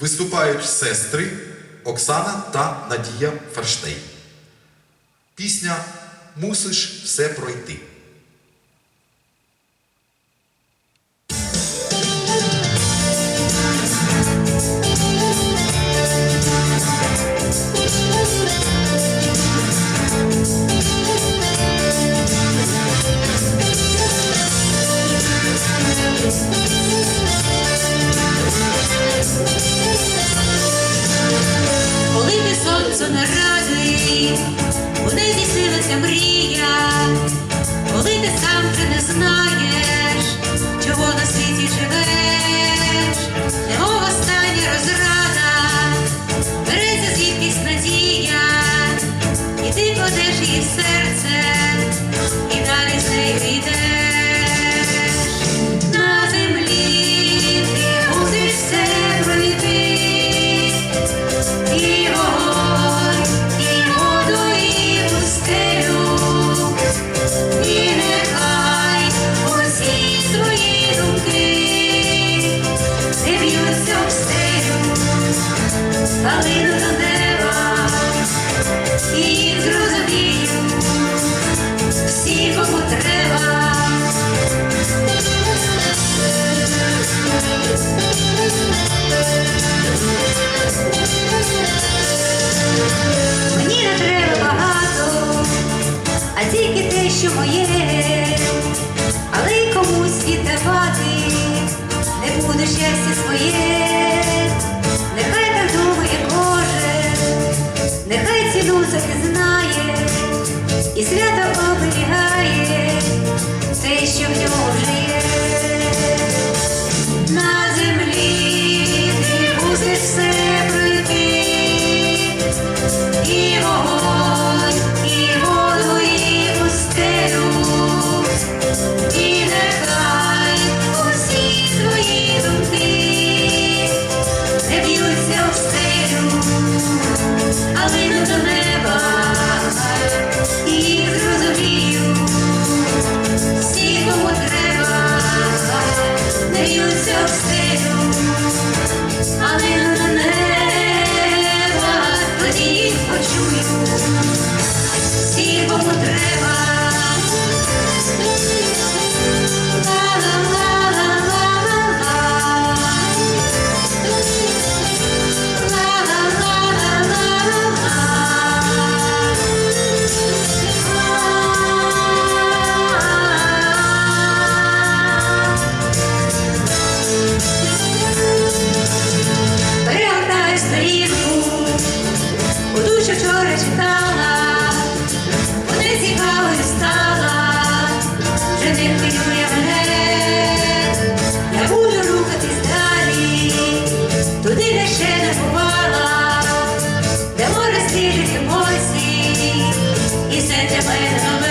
Виступають сестри Оксана та Надія Ферштейн. Пісня Мусиш все пройти. Ти сонце вони здійснилися коли і їх зрозуміють всі, кому треба. Мені не треба багато, а тільки те, що моє, але й комусь віддавати не буду щастя своє, нехай ціну таки знає, і свято оберігає. Те, що в ньому вже не бувала, де море стільки емоцій, і все для мене нове.